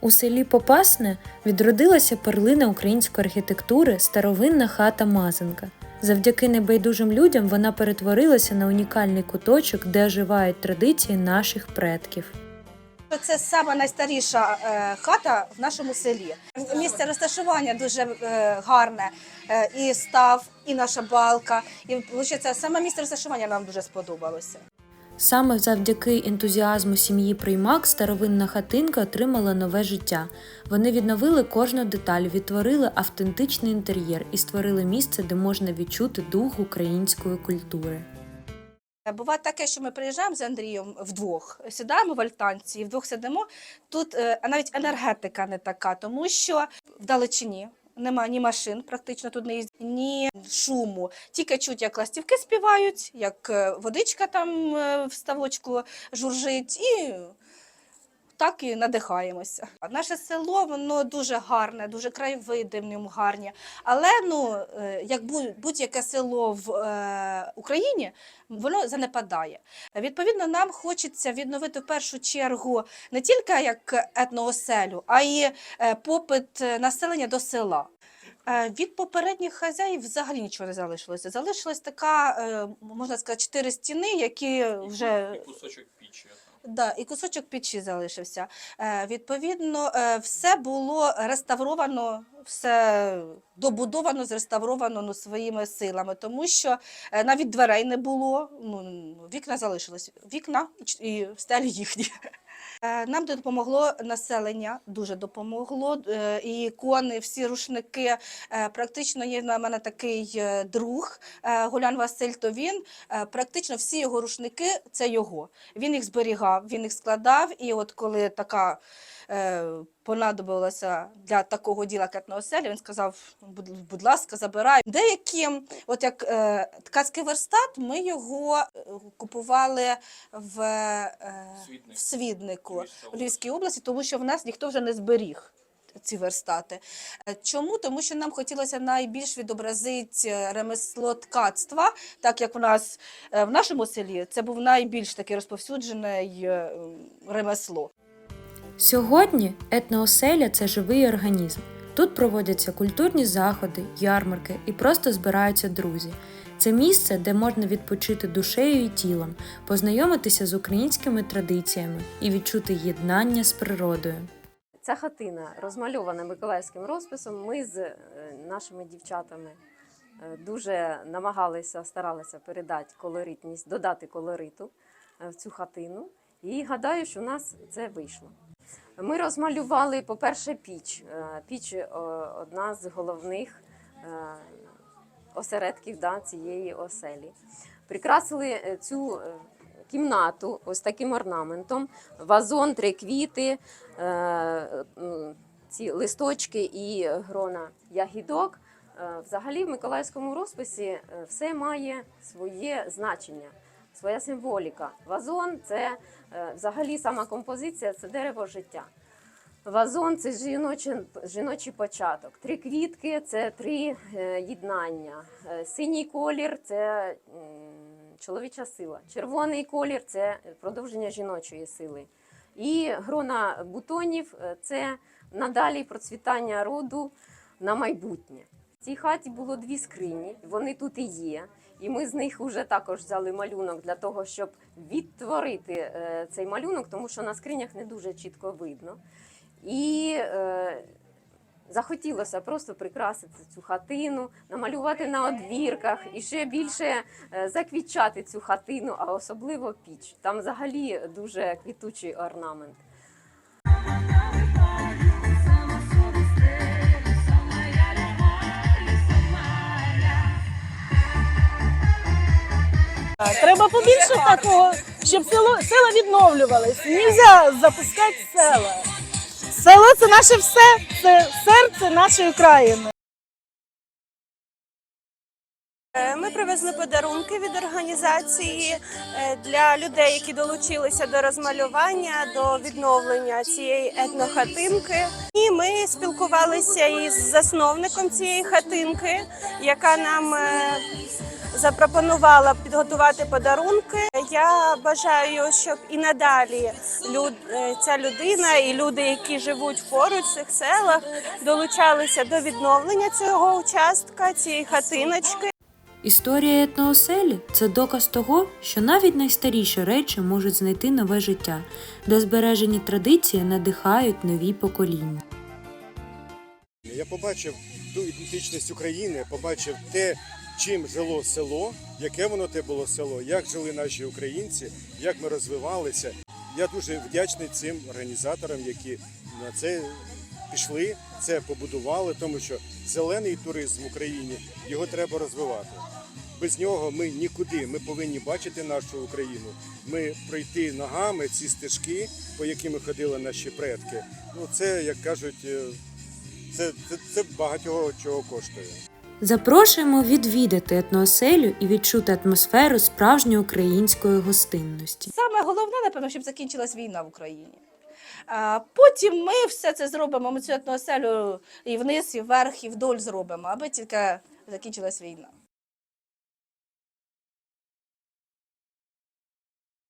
У селі Попасне відродилася перлина української архітектури старовинна хата Мазанка. Завдяки небайдужим людям вона перетворилася на унікальний куточок, де оживають традиції наших предків. Це саме найстаріша е, хата в нашому селі. Місце розташування дуже е, гарне. Е, і став, і наша балка. І виходить, саме місце розташування нам дуже сподобалося. Саме завдяки ентузіазму сім'ї Приймак старовинна хатинка отримала нове життя. Вони відновили кожну деталь, відтворили автентичний інтер'єр і створили місце, де можна відчути дух української культури. Буває таке, що ми приїжджаємо з Андрієм вдвох, сідаємо в альтанці вдвох сидимо. Тут е, навіть енергетика не така, тому що в немає ні машин, практично тут не їздять, ні шуму. Тільки чуть, як ластівки співають, як е, водичка там е, в ставочку журжить, і так і надихаємося. Наше село воно дуже гарне, дуже краєвиди в ньому гарні. Але ну, е, як будь-яке село в е, Україні, воно занепадає. Відповідно, нам хочеться відновити в першу чергу не тільки як етнооселю, а й е, попит населення до села. Е, Від попередніх хазяїв взагалі нічого не залишилося. Залишилась така, можна сказати, чотири стіни, які вже І кусочок пічі. Да, і кусочок печі залишився. Е, відповідно, е, все було реставровано, все добудовано, зреставровано ну, своїми силами, тому що е, навіть дверей не було, ну, вікна залишились. Вікна і і стелі їхні. Е, Нам допомогло населення, дуже допомогло. Е, І ікони, всі рушники. Е, Практично є на мене такий друг Гулян Василь, то він практично всі його рушники це його. Він їх зберігав, він їх складав. І от коли така понадобилася для такого діла кетного селя, він сказав: будь, ласка, забирай. Деякі, от як ткацький верстат, ми його купували в, Свідник. в Свіднику Львівська в Львівській області, тому що в нас ніхто вже не зберіг. Ці верстати. Е, Чому? Тому що нам хотілося найбільш відобразити е, ремесло ткацтва, так як у нас е, в нашому селі це був найбільш таке розповсюджене е, ремесло. Сьогодні етнооселя це живий організм. Тут проводяться культурні заходи, ярмарки і просто збираються друзі. Це місце, де можна відпочити душею і тілом, познайомитися з українськими традиціями і відчути єднання з природою. Ця хатина розмальована миколаївським розписом. Ми з е, нашими дівчатами е, дуже намагалися, старалися передати колоритність, додати колориту е, в цю хатину. І гадаю, що у нас це вийшло. Ми розмалювали, по-перше, піч. Піч одна з головних осередків да, цієї оселі. Прикрасили е, цю е, кімнату ось таким орнаментом: вазон, три квіти, е, ці листочки і грона ягідок. Взагалі, в миколаївському розписі все має своє значення, своя символіка. Вазон це взагалі сама композиція це дерево життя. Вазон це жіночий, жіночий початок. Три квітки це три е, єднання. Е, Синій колір це чоловіча сила. Червоний колір це продовження жіночої сили. І грона бутонів це надалі процвітання роду на майбутнє. В цій хаті було дві скрині, вони тут і є. І ми з них вже також взяли малюнок для того, щоб відтворити е, цей малюнок, тому що на скринях не дуже чітко видно. І е, захотілося просто прикрасити цю хатину, намалювати на одвірках і ще більше е, заквітчати цю хатину, а особливо піч. Там взагалі дуже квітучий орнамент. Треба побільше такого, щоб село, села відновлювались. Нельзя запускати села. Село це наше все, це серце нашої країни. Е, Ми привезли подарунки від організації е, для людей, які долучилися до розмалювання, до відновлення цієї етнохатинки. І ми спілкувалися із засновником цієї хатинки, яка нам е, запропонувала підготувати подарунки. Я бажаю, щоб і надалі люд, е, ця людина і люди, які живуть поруч в цих селах, долучалися до відновлення цього участка, цієї хатиночки. Історія етнооселі це доказ того, що навіть найстаріші речі можуть знайти нове життя, де збережені традиції надихають нові покоління. Я побачив ту ідентичність України, побачив те, чим жило село, яке воно те було село, як жили наші українці, як ми розвивалися. Я дуже вдячний цим організаторам, які на це пішли, це побудували, тому що зелений туризм в Україні його треба розвивати. Без нього ми нікуди. Ми повинні бачити нашу Україну. Ми пройти ногами ці стежки, по яким ходили наші предки. Ну це як кажуть. е, це, це, це багатього чого коштує. Запрошуємо відвідати етнооселю і відчути атмосферу справжньої української гостинності. Саме головне, напевно, щоб закінчилась війна в Україні. Потім ми все це зробимо. Ми цю етноселю і вниз, і вверх, і вдоль зробимо, аби тільки закінчилась війна.